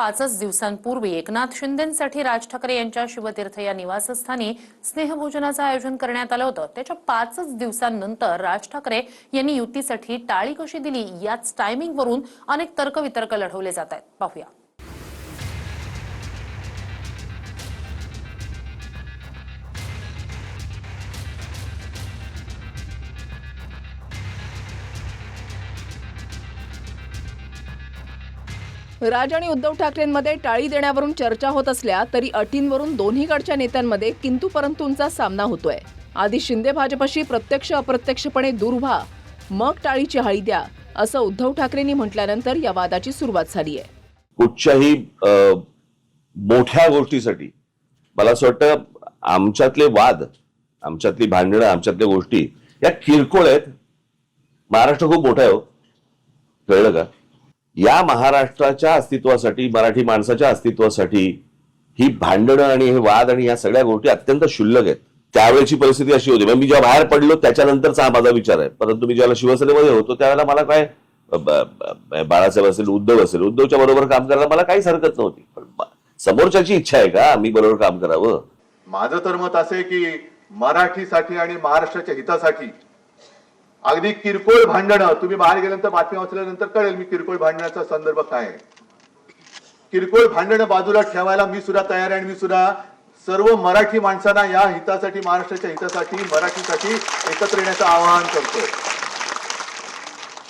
पाचच दिवसांपूर्वी एकनाथ शिंदेसाठी राज ठाकरे यांच्या शिवतीर्थ या निवासस्थानी स्नेहभोजनाचं आयोजन करण्यात आलं होतं. त्याच्या पाचच दिवसांनंतर राज ठाकरे यांनी युतीसाठी टाळी कशी दिली? याच टायमिंगवरून अनेक तर्कवितर्क लढवले जात आहेत. पाहूया. राज आणि उद्धव ठाकरेंमध्ये टाळी देण्यावरून चर्चा होत असल्या तरी अटींवरून दोन्हीकडच्या नेत्यांमध्ये किंतु परंतूंचा सामना होतोय. आधी शिंदे भाजपशी प्रत्यक्ष अप्रत्यक्षपणे दूर व्हा मग टाळीची हळी द्या असं उद्धव ठाकरेंनी म्हटल्यानंतर या वादाची सुरुवात झाली आहे. कुठच्याही मोठ्या गोष्टीसाठी मला असं वाटतं आमच्यातले वाद आमच्यातली भांडणं आमच्यातल्या गोष्टी या किरकोळ आहेत. महाराष्ट्र खूप मोठा आहे हो. कळलं का? या महाराष्ट्राच्या अस्तित्वासाठी मराठी माणसाच्या अस्तित्वासाठी ही भांडणं आणि हे वाद आणि या सगळ्या गोष्टी अत्यंत क्षुल्लक आहेत. त्यावेळेची परिस्थिती अशी होती. मी जेव्हा बाहेर पडलो त्याच्यानंतरचा हा माझा विचार आहे. परंतु मी ज्यावेळेला शिवसेनेमध्ये होतो त्यावेळेला मला काय बाळासाहेब असेल उद्धव असेल उद्धवच्या बरोबर काम करायला मला काहीच हरकत नव्हती. पण समोरच्याची इच्छा आहे का मी बरोबर काम करावं? माझं तर मत असे की मराठीसाठी आणि महाराष्ट्राच्या हितासाठी अगदी किरकोळ भांडणं तुम्ही बाहेर गेल्यानंतर बातमी वाचल्यानंतर कळेल मी किरकोळ भांडणाचा संदर्भ काय आहे. किरकोळ भांडणं बाजूला ठेवायला मी सुद्धा तयार आहे आणि मी सुद्धा सर्व मराठी माणसांना या हितासाठी महाराष्ट्राच्या हितासाठी मराठीसाठी एकत्र येण्याचं आवाहन करतोय.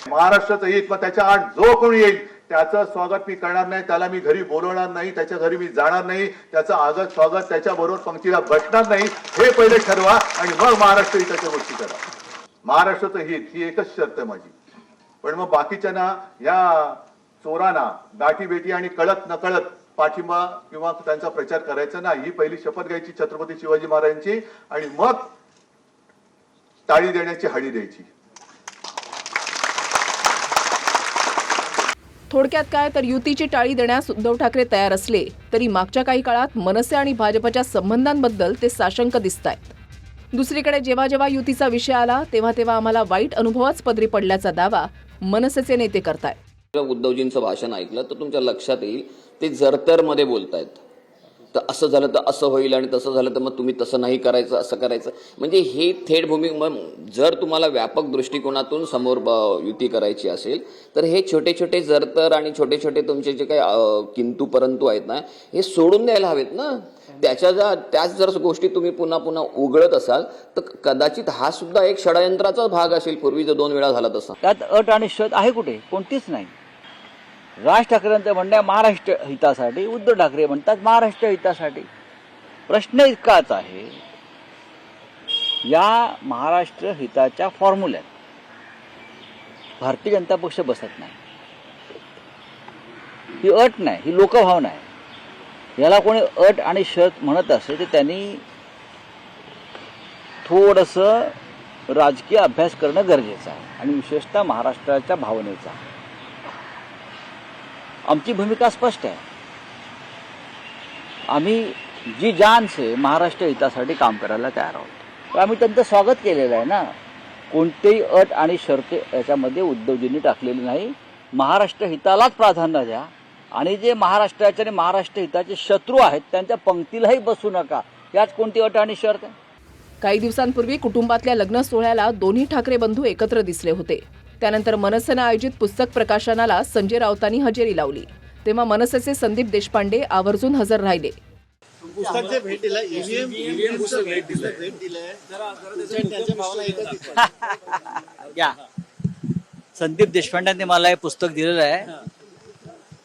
महाराष्ट्राचं हित मग त्याच्या आठ जो कोणी येईल त्याचं स्वागत मी करणार नाही त्याला मी घरी बोलवणार नाही त्याच्या घरी मी जाणार नाही त्याचं आगत स्वागत त्याच्या बरोबर पंक्तीला बसणार नाही हे पहिले ठरवा आणि मग महाराष्ट्र हिताच्या गोष्टी करा. महाराष्ट्राचं हित ही एकच शर्त आहे माझी. पण मग बाकीच्यांना या चोरांना गाठी बेटी आणि कळत नकळत पाठिंबा किंवा त्यांचा प्रचार करायचा नाही. ही पहिली शपथ घ्यायची छत्रपती शिवाजी महाराजांची आणि मग टाळी देण्याची हळी द्यायची. थोडक्यात काय? तर युतीची टाळी देण्यास उद्धव ठाकरे तयार असले तरी मागच्या काही काळात मनसे आणि भाजपच्या संबंधांबद्दल ते साशंक दिसत आहेत दुसरीकडे जेव्हा जेव्हा युतीचा विषय आला तेव्हा तेव्हा आम्हाला वाईट अनुभवच पदरी पडल्याचा दावा मनसेचे नेते करतायत. उद्धवजींचं भाषण ऐकलं तर तुमच्या लक्षात येईल ते जरतरमध्ये बोलतायत. तर असं झालं तर असं होईल आणि तसं झालं तर मग तुम्ही तसं नाही करायचं असं करायचं. म्हणजे हे थेट भूमी मग जर तुम्हाला व्यापक दृष्टिकोनातून समोर युती करायची असेल तर हे छोटे छोटे जर तर आणि छोटे छोटे तुमचे जे काही किंतू परंतु आहेत ना हे सोडून द्यायला हवेत ना. त्याच्या ज्या त्याच जर गोष्टी तुम्ही पुन्हा पुन्हा उघडत असाल तर कदाचित हा सुद्धा एक षडयंत्राचा भाग असेल पूर्वी जो दोन वेळा झाला तसा. त्यात अट आणि शत आहे कुठे? कोणतीच नाही. राज ठाकरेंचं म्हणणं आहे महाराष्ट्र हितासाठी उद्धव ठाकरे म्हणतात महाराष्ट्र हितासाठी. प्रश्न इतकाच आहे. या महाराष्ट्र हिताच्या फॉर्म्युल्यात भारतीय जनता पक्ष बसत नाही. ही अट नाही ही लोकभावना आहे. याला कोणी अट आणि शत म्हणत असेल तर त्यांनी थोडंसं राजकीय अभ्यास करणं गरजेचं आहे. आणि विशेषतः महाराष्ट्राच्या भावनेचा. आमची भूमिका स्पष्ट आहे. आम्ही जी जान से महाराष्ट्र हितासाठी काम करायला तयार आहोत. तर आम्ही त्यांचं स्वागत केलेलं आहे ना. कोणतेही अट आणि शर्ते याच्यामध्ये उद्धवजींनी टाकलेली नाही. महाराष्ट्र हितालाच प्राधान्य द्या. आणि जे महाराष्ट्राचे आणि महाराष्ट्र हिताचे शत्रू आहेत त्यांच्या पंक्तीलाही बसू नका. याच कोणती अट आणि शर्त? आहे काही दिवसांपूर्वी कुटुंबातल्या लग्न सोहळ्याला दोन्ही ठाकरे बंधू एकत्र दिसले होते. त्यानंतर मनसेनं आयोजित पुस्तक प्रकाशनाला संजय राऊतांनी हजेरी लावली. तेव्हा मनसेचे संदीप देशपांडे आवर्जून हजर राहिले. दिसतात या. संदीप देशपांड्यांनी मला हे पुस्तक दिलेलं आहे.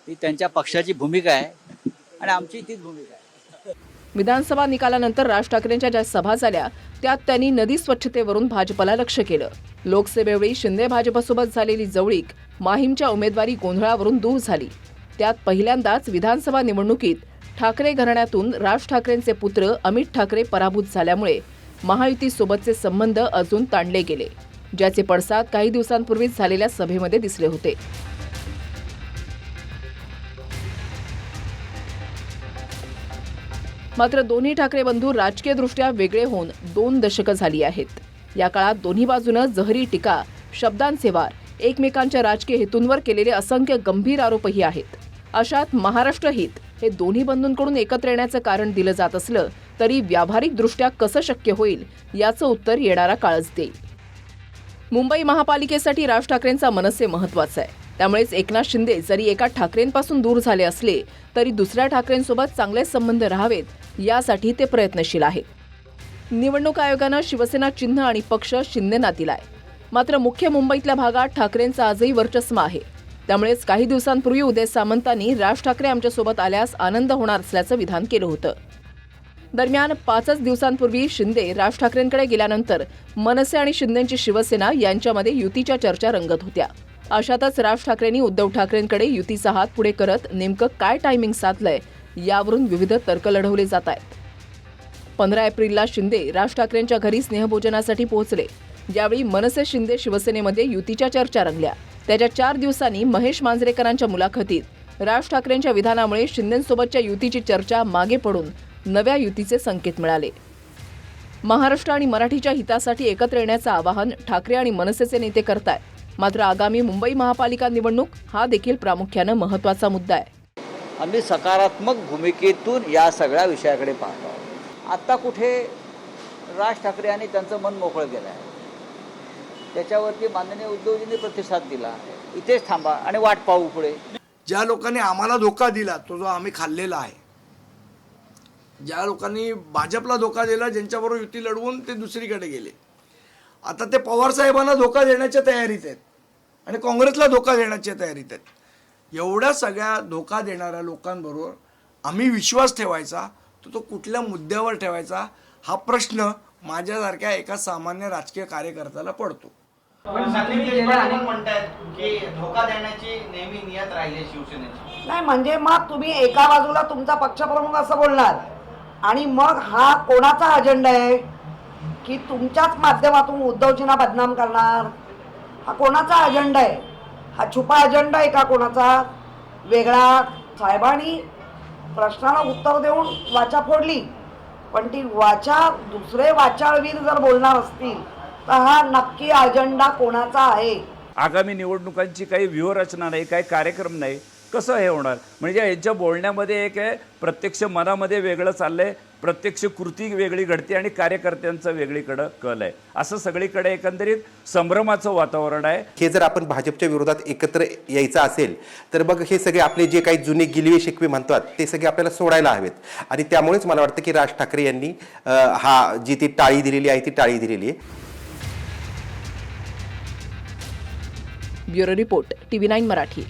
ही. त्यांच्या पक्षाची भूमिका आहे. आणि आमची तीच भूमिका आहे. विधानसभा निकालानंतर राज ठाकरेंच्या ज्या सभा झाल्या त्यात त्यांनी नदी स्वच्छतेवरून भाजपला लक्ष केलं. लोकसभेवेळी शिंदे भाजपसोबत झालेली जवळीक माहीमच्या उमेदवारी गोंधळावरून दूर झाली. त्यात पहिल्यांदाच विधानसभा निवडणुकीत ठाकरे घराण्यातून राज ठाकरेंचे पुत्र अमित ठाकरे पराभूत झाल्यामुळे महायुतीसोबतचे संबंध अजून ताणले गेले ज्याचे पडसाद काही दिवसांपूर्वीच झालेल्या सभेमध्ये दिसले होते. मात्र दोन्ही ठाकरे बंधू राजकीयदृष्ट्या वेगळे होऊन दोन दशकं झाली आहेत. या काळात दोन्ही बाजूनं जहरी टीका शब्दांचे वार एकमेकांच्या राजकीय हेतूंवर केलेले असंख्य गंभीर आरोपही आहेत. अशात महाराष्ट्र हित हे दोन्ही बंधूंकडून एकत्र येण्याचं कारण दिलं जात असलं तरी व्यावहारिकदृष्ट्या कसं शक्य होईल याचं उत्तर येणारा काळच देईल. मुंबई महापालिकेसाठी राज ठाकरेंचा मनसे महत्त्वाचा आहे. त्यामुळेच एकनाथ शिंदे जरी एका ठाकरेंपासून दूर झाले असले तरी दुसऱ्या ठाकरेंसोबत चांगले संबंध राहावेत यासाठी ते प्रयत्नशील आहेत. निवडणूक आयोगानं शिवसेना चिन्ह आणि पक्ष शिंदेना दिलाय. मात्र मुख्य मुंबईतल्या भागात ठाकरेंचं आजही वर्चस्व आहे. त्यामुळेच काही दिवसांपूर्वी उदय सामंतांनी राज ठाकरे आमच्यासोबत आल्यास आनंद होणार असल्याचं विधान केलं होतं. दरम्यान पाचच दिवसांपूर्वी शिंदे राज ठाकरेंकडे गेल्यानंतर मनसे आणि शिंदेची शिवसेना यांच्यामध्ये युतीच्या चर्चा रंगत होत्या. अशातच राज ठाकरेंनी उद्धव ठाकरेंकडे युतीचा हात पुढे करत नेमकं काय टायमिंग साधलंय यावरून विविध तर्क लढवले जात आहेत. पंधरा एप्रिलला शिंदे राज ठाकरेंच्या घरी स्नेहभोजनासाठी पोहोचले. यावेळी मनसे शिंदे शिवसेनेमध्ये युतीच्या चर्चा रंगल्या. त्याच्या चार दिवसांनी महेश मांजरेकरांच्या मुलाखतीत राज ठाकरेंच्या विधानामुळे शिंदेंसोबतच्या युतीची चर्चा मागे पडून नव्या युतीचे संकेत मिळाले. महाराष्ट्र आणि मराठीच्या हितासाठी एकत्र येण्याचं आवाहन ठाकरे आणि मनसेचे नेते करतायत. मात्र आगामी मुंबई महापालिका निवडणूक हा देखील प्रामुख्यानं महत्त्वाचा मुद्दा आहे. आम्ही सकारात्मक भूमिकेतून या सगळ्या विषयाकडे पाहतो. आत्ता कुठे राज ठाकरे यांनी त्यांचं मन मोकळं केलं आहे. त्याच्यावरती माननीय उद्धवजींनी प्रतिसाद दिला आहे. इथेच थांबा आणि वाट पाहू पुढे. ज्या लोकांनी आम्हाला धोका दिला तो जो आम्ही खाल्लेला आहे. ज्या लोकांनी भाजपला धोका दिला ज्यांच्याबरोबर युती लढवून ते दुसरीकडे गेले. आता ते पवार साहेबांना धोका देण्याच्या तयारीत आहेत. आणि काँग्रेसला धोका देण्याच्या तयारीत आहेत एवढ्या सगळ्या धोका देणाऱ्या लोकांबरोबर आम्ही विश्वास ठेवायचा तर तो कुठल्या मुद्द्यावर ठेवायचा हा प्रश्न माझ्यासारख्या एका सामान्य राजकीय कार्यकर्त्याला पडतो. पण संदीप देशपांडे पण म्हणतायत की धोका देण्याची नेहमी नियत राहिली आहे शिवसेनेची. नाही म्हणजे मग तुम्ही एका बाजूला तुमचा पक्षप्रमुख असं बोलणार आणि मग हा कोणाचा अजेंडा आहे की तुमच्याच माध्यमातून उद्धवजींना बदनाम करणार? हा कोणाचा अजेंडा आहे? हा छुपा अजेंडा आहे का कोणाचा? वेगळा साहेबांनी प्रश्नाला उत्तर देऊन वाचा फोडली. पण ती वाचा दुसरे वाचाळवीर जर बोलणार असतील तर हा नक्की अजेंडा कोणाचा आहे? आगामी निवडणुकांची काही व्यूहरचना नाही काही कार्यक्रम नाही. कसं हे होणार? म्हणजे यांच्या बोलण्यामध्ये एक आहे प्रत्यक्ष मनामध्ये वेगळं चाललंय प्रत्यक्ष कृती वेगळी घडते आणि कार्यकर्त्यांचं वेगळीकडं कल आहे. असं सगळीकडे एकंदरीत संभ्रमाचं वातावरण आहे. हे जर आपण भाजपच्या विरोधात एकत्र यायचं असेल तर मग हे सगळे आपले जे काही जुने गिलवे शिकवे म्हणतात ते सगळे आपल्याला सोडायला हवेत. आणि त्यामुळेच मला वाटतं की राज ठाकरे यांनी हा जी ती टाळी दिलेली आहे ती टाळी दिलेली आहे. Bureau report TV nine Marathi.